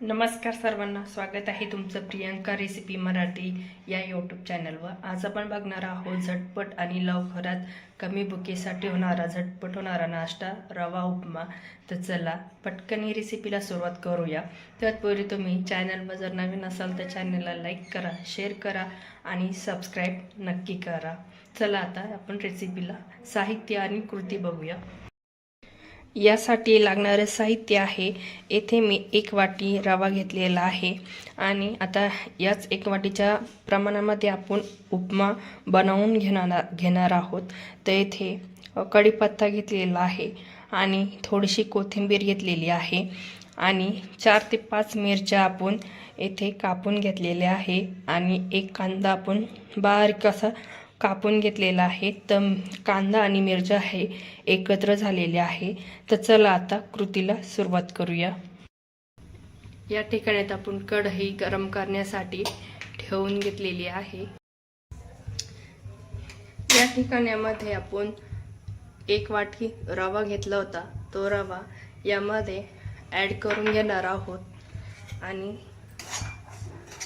नमस्कार सर्वांना स्वागत आहे तुमचं प्रियंका रेसिपी मराठी या यूट्यूब चॅनलवर आज आपण बघणार आहोत झटपट आणि लवकरात कमी बुकेसाठी होणारा झटपट होणारा नाश्ता रवा उपमा. तर चला पटकन ही रेसिपीला सुरुवात करूया. तत्पूर्वी तुम्ही चॅनलवर जर नवीन असाल तर चॅनलला लाईक करा शेअर करा आणि सबस्क्राईब नक्की करा. चला आता आपण रेसिपीला साहित्य आणि कृती बघूया. यासाठी लागणारं साहित्य आहे. येथे मी एक वाटी रवा घेतलेला आहे. आणि आता याच एक वाटीच्या प्रमाणामध्ये आपण उपमा बनवून घेणार घेणार आहोत. तर येथे कढीपत्ता घेतलेला आहे आणि थोडीशी कोथिंबीर घेतलेली आहे. आणि चार ते पाच मिरच्या आपण येथे कापून घेतलेल्या आहे. आणि एक कांदा आपण बारीक असा कापून घेतलेला आहे. तर कांदा आणि मिरच्या हे एकत्र झालेले आहे. तर चला आता कृतीला सुरुवात करूया. या ठिकाणी आपण कढई गरम करण्यासाठी ठेवून घेतलेली आहे. या ठिकाण्यामध्ये आपण एक वाटी रवा घेतला होता. तो रवा यामध्ये ॲड करून घेणार आहोत. आणि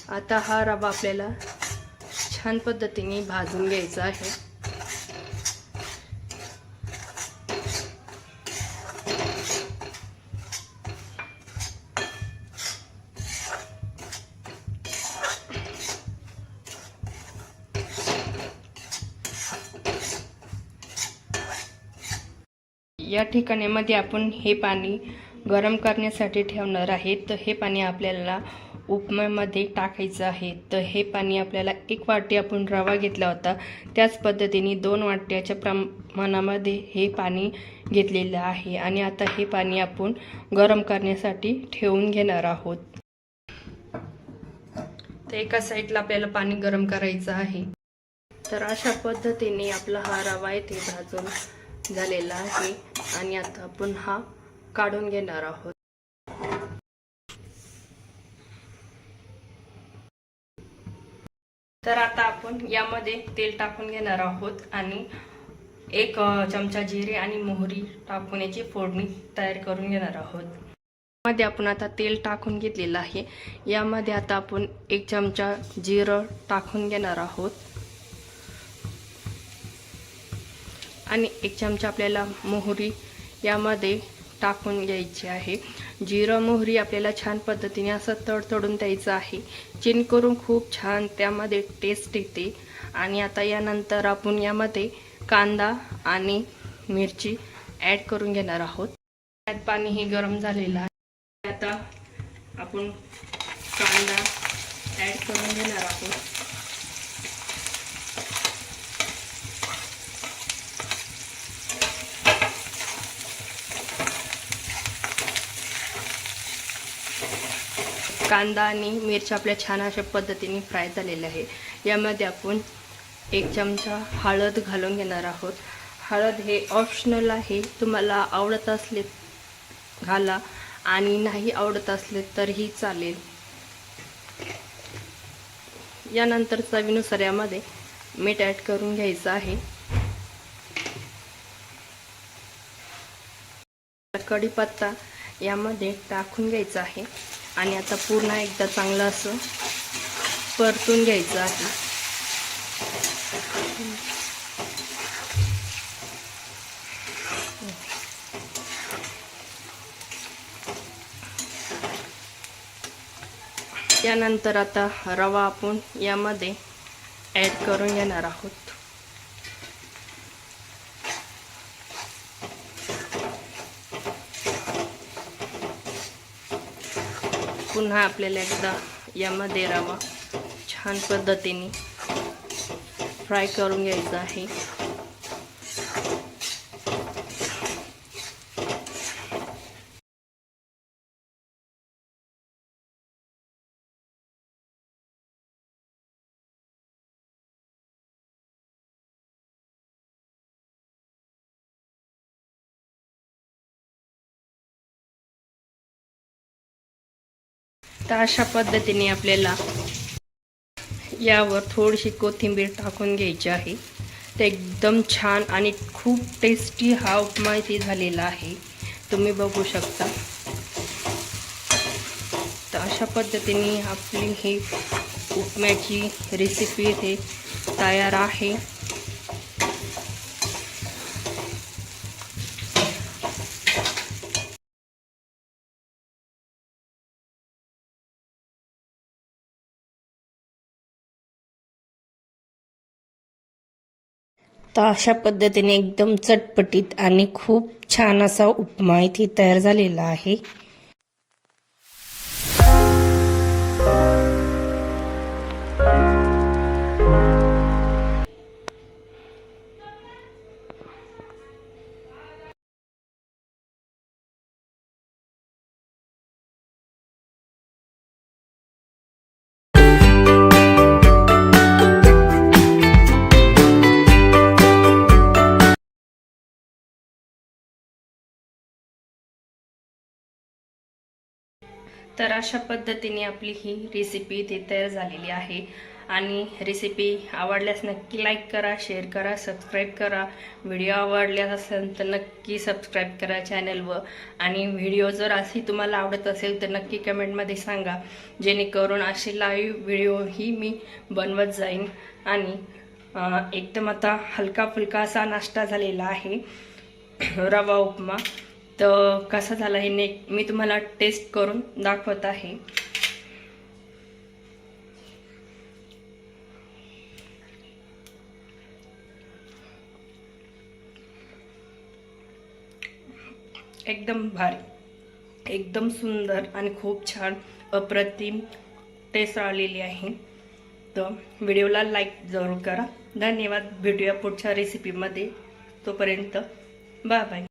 आता हा रवा आपल्याला छान पद्धतीने भाजून घ्यायचं आहे. या ठिकाणामध्ये आपण हे पाणी गरम करण्यासाठी ठेवणार आहे. तर हे पाणी आपल्याला उपमामध्ये टाकायचं आहे. तर हे पाणी आपल्याला एक वाटी आपण रवा घेतला होता. त्याच पद्धतीने दोन वाट्याच्या प्रमाणामध्ये हे पाणी घेतलेलं आहे. आणि आता हे पाणी आपण गरम करण्यासाठी ठेवून घेणार आहोत. तर एका साईडला आपल्याला पाणी गरम करायचं आहे. तर अशा पद्धतीने आपला हा रवा येथे भाजून झालेला आहे. आणि आता आपण हा काढून घेणार आहोत. तर आता आपण यामध्ये तेल टाकून घेणार आहोत आणि एक चमचा जिरे आणि मोहरी टाकून याची फोडणी तयार करून घेणार आहोत. मध्ये आपण आता तेल टाकून घेतलेलं आहे. यामध्ये आता आपण एक चमचा जिरं टाकून घेणार आहोत. आणि एक चमचा आपल्याला मोहरी यामध्ये टाकून घ्यायची आहे. जिरं मोहरी आपल्याला छान पद्धतीने असं तडतडून द्यायचं आहे. जेणेकरून खूप छान त्यामध्ये टेस्ट येते. आणि आता यानंतर आपण यामध्ये कांदा आणि मिरची ॲड करून घेणार आहोत. त्यात पाणी हे गरम झालेलं आहे. आता आपण कांदा ॲड करून घेणार आहोत. कांदा आणि मिरच्या आपल्या छान अशा पद्धतीने फ्राय झालेल्या आहे. यामध्ये आपण एक चमचा हळद घालून घेणार आहोत. हळद हे ऑप्शनल आहे. तुम्हाला आवडत असले घाला आणि नाही आवडत असले तरीही चालेल. यानंतर चवीनुसार यामध्ये मीठ ॲड करून घ्यायचं आहे. कढीपत्ता यामध्ये टाकून घ्यायचं आहे. आणि आता पूर्ण एकदा चांगलं असं परतून घ्यायचं आहे. त्यानंतर आता रवा आपण यामध्ये ॲड करून घेणार आहोत. पुन्हा आपल्याला एकदा यामध्ये रवा. छान पद्धतीने. फ्राय करून घ्यायचा आहे. तर अशा पद्धतीने आपल्याला यावर थोडीशी कोथिंबीर टाकून घ्यायची आहे. ते एकदम छान आणि खूप टेस्टी हा उपमा इथे झालेला आहे. तुम्ही बघू शकता. तर तर अशा पद्धतीने आपली ही उपम्याची रेसिपी इथे तयार आहे. तर अशा पद्धतीने एकदम चटपटीत आणि खूप छान असा उपमा इथे तयार झालेला आहे. तर अशा पद्धतीने आपली ही रेसिपी इथे तयार झालेली आहे. आणि रेसिपी आवडल्यास नक्की लाईक करा शेअर करा सबस्क्राईब करा. व्हिडिओ आवडल्यास असेल तर नक्की सबस्क्राईब करा चॅनलवर आणि व्हिडिओ जर असे तुम्हाला आवडत असेल तर नक्की कमेंटमध्ये सांगा. जेणेकरून असे लाईव्ह व्हिडिओही मी बनवत जाईन. आणि एकदम आता हलका फुलका असा नाश्ता झालेला आहे. रवा उपमा. तर कसा झाला हे ने मी तुम्हाला टेस्ट करून दाखवत आहे. एकदम भारी एकदम सुंदर आणि खूप छान अप्रतिम टेस्ट आलेली आहे. तर व्हिडिओला लाईक जरूर करा. धन्यवाद. भेटूया पुढच्या रेसिपीमध्ये तोपर्यंत बाय बाय